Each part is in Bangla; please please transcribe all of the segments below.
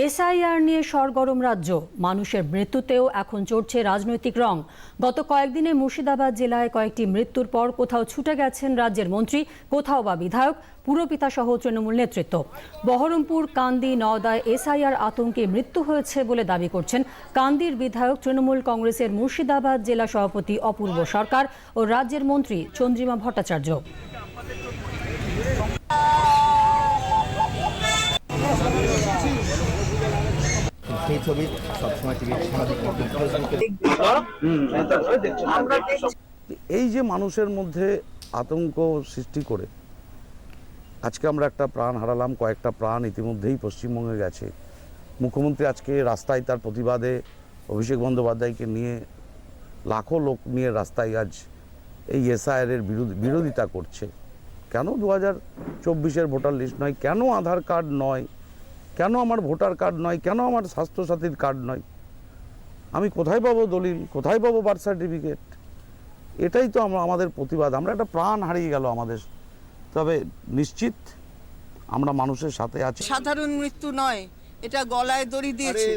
এসআইআর নিয়ে সরগরম রাজ্য। মানুষের মৃত্যুতেও এখন চড়ছে রাজনৈতিক রং। গত কয়েকদিনে মুর্শিদাবাদ জেলায় কয়েকটি মৃত্যুর পর কোথাও ছুটে গেছেন রাজ্যের মন্ত্রী, কোথাও বা বিধায়ক পুরপিতা সহ তৃণমূল নেতৃত্ব। বহরমপুর, কান্দি, নওদায় এসআইআর আতঙ্কে মৃত্যু হয়েছে বলে দাবি করছেন কান্দির বিধায়ক তৃণমূল কংগ্রেসের মুর্শিদাবাদ জেলা সভাপতি অপূর্ব সরকার ও রাজ্যের মন্ত্রী চন্দ্রিমা ভট্টাচার্য। সেই ছবি সবসময় এই যে মানুষের মধ্যে আতঙ্ক সৃষ্টি করে, আজকে আমরা একটা প্রাণ হারালাম, কয়েকটা প্রাণ ইতিমধ্যেই পশ্চিমবঙ্গে গেছে। মুখ্যমন্ত্রী আজকে রাস্তায় তার প্রতিবাদে অভিষেক বন্দ্যোপাধ্যায়কে নিয়ে লাখো লোক নিয়ে রাস্তায় আজ এই এসআইআরের বিরোধিতা করছে। কেন দু হাজার চব্বিশের ভোটার লিস্ট নয়? কেন আধার কার্ড নয়? কেন আমার ভোটার কার্ড নয়? কেন আমার স্বাস্থ্যসাথীর কার্ড নয়? আমি কোথায় পাবো দলিল? কোথায় পাবো বার্থ সার্টিফিকেট? এটাই তো আমরা আমাদের প্রতিবাদ। আমরা একটা প্রাণ হারিয়ে গেল আমাদের। তবে নিশ্চিত আমরা মানুষের সাথে আছি। সাধারণ মৃত্যু নয় এটা গলায় দড়ি দিয়েছে।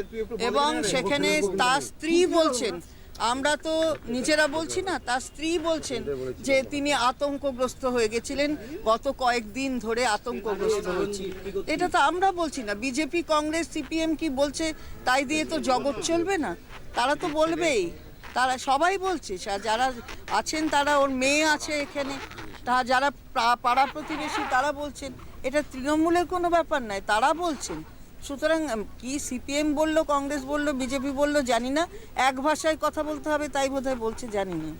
এবং সেখানে তার স্ত্রী বলছেন আমরা তো নিজেরা বলছি না, তার স্ত্রী বলছেন যে তিনি আতঙ্কগ্রস্ত হয়ে গেছিলেন, গত কয়েকদিন ধরে আতঙ্কগ্রস্ত হয়েছি এটা তো আমরা বলছি না, বিজেপি, কংগ্রেস, সিপিএম কি বলছে তাই দিয়ে তো জগৎ চলবে না? তারা তো বলবেই। তারা সবাই বলছে যারা আছেন তারা, ওর মেয়ে আছে এখানে, তা যারা পাড়া প্রতিবেশী তারা বলছেন। এটা তৃণমূলের কোনো ব্যাপার নয়, তারা বলছেন। সুতরাং কি সিপিএম বলল কংগ্রেস বলল বিজেপি বলল জানি না। এক ভাষায় কথা বলতে হবে তাই বোধহয় বলছে জানি না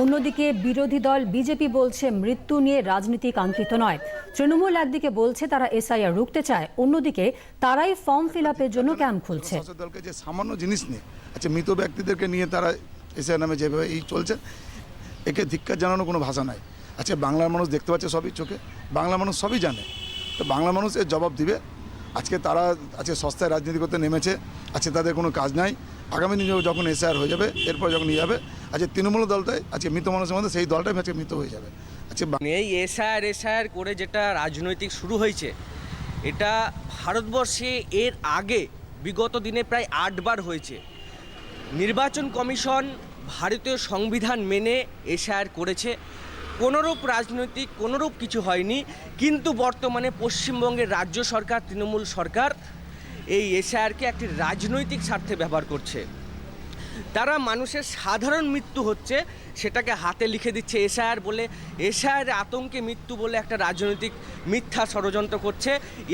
অন্যদিকে বিরোধী দল বিজেপি বলছে মৃত্যু নিয়ে রাজনীতি কাঙ্ক্ষিত নয়। তৃণমূল একদিকে বলছে তারা এসআইআর রুখতে চায়। অন্যদিকে তারাই ফর্ম ফিল আপের জন্য ক্যাম্প খুলছে। দলকে যে সামান্য জিনিস নিয়ে আচ্ছা মৃত ব্যক্তিদেরকে নিয়ে তারা এসে নামে যেভাবে এই চলছে একে ধিক্কার জানানো কোনো ভাষা নাই। আচ্ছা বাংলার মানুষ দেখতে পাচ্ছে সবই চোখে বাংলা মানুষ সবই জানে। তো বাংলা মানুষ এর জবাব দিবে। আজকে তারা, আজকে সস্তায় রাজনীতি করতে নেমেছে, আজকে তাদের কোনো কাজ নাই। আগামী দিনে যখন এসআর হয়ে যাবে, এরপর যখন নিয়ে যাবে আজকে তৃণমূল দলটাই, আজকে মৃত মানুষের মধ্যে সেই দলটাই আজকে মৃত হয়ে যাবে। আজকে এই এসআর এসআর করে যেটা রাজনৈতিক শুরু হয়েছে, এটা ভারতবর্ষে এর আগে বিগত দিনে প্রায় আটবার হয়েছে। নির্বাচন কমিশন ভারতীয় সংবিধান মেনে এসআর করেছে। কোনোরূপ রাজনৈতিক, কোনোরূপ কিছু হয়নি। কিন্তু বর্তমানে পশ্চিমবঙ্গের রাজ্য সরকার, তৃণমূল সরকার এই এসআরকে একটি রাজনৈতিক স্বার্থে ব্যবহার করছে। তারা মানুষের সাধারণ মৃত্যু হচ্ছে, সেটাকে হাতে লিখে দিচ্ছে এসআইআর বলে। এসআইআর আতঙ্কে মৃত্যু বলে একটা রাজনৈতিক মিথ্যা ষড়যন্ত্র করছে।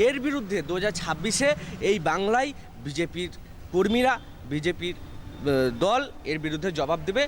এর বিরুদ্ধে দু ছাব্বিশে এই বাংলায় বিজেপির কর্মীরা, বিজেপির দল এর বিরুদ্ধে জবাব দেবে।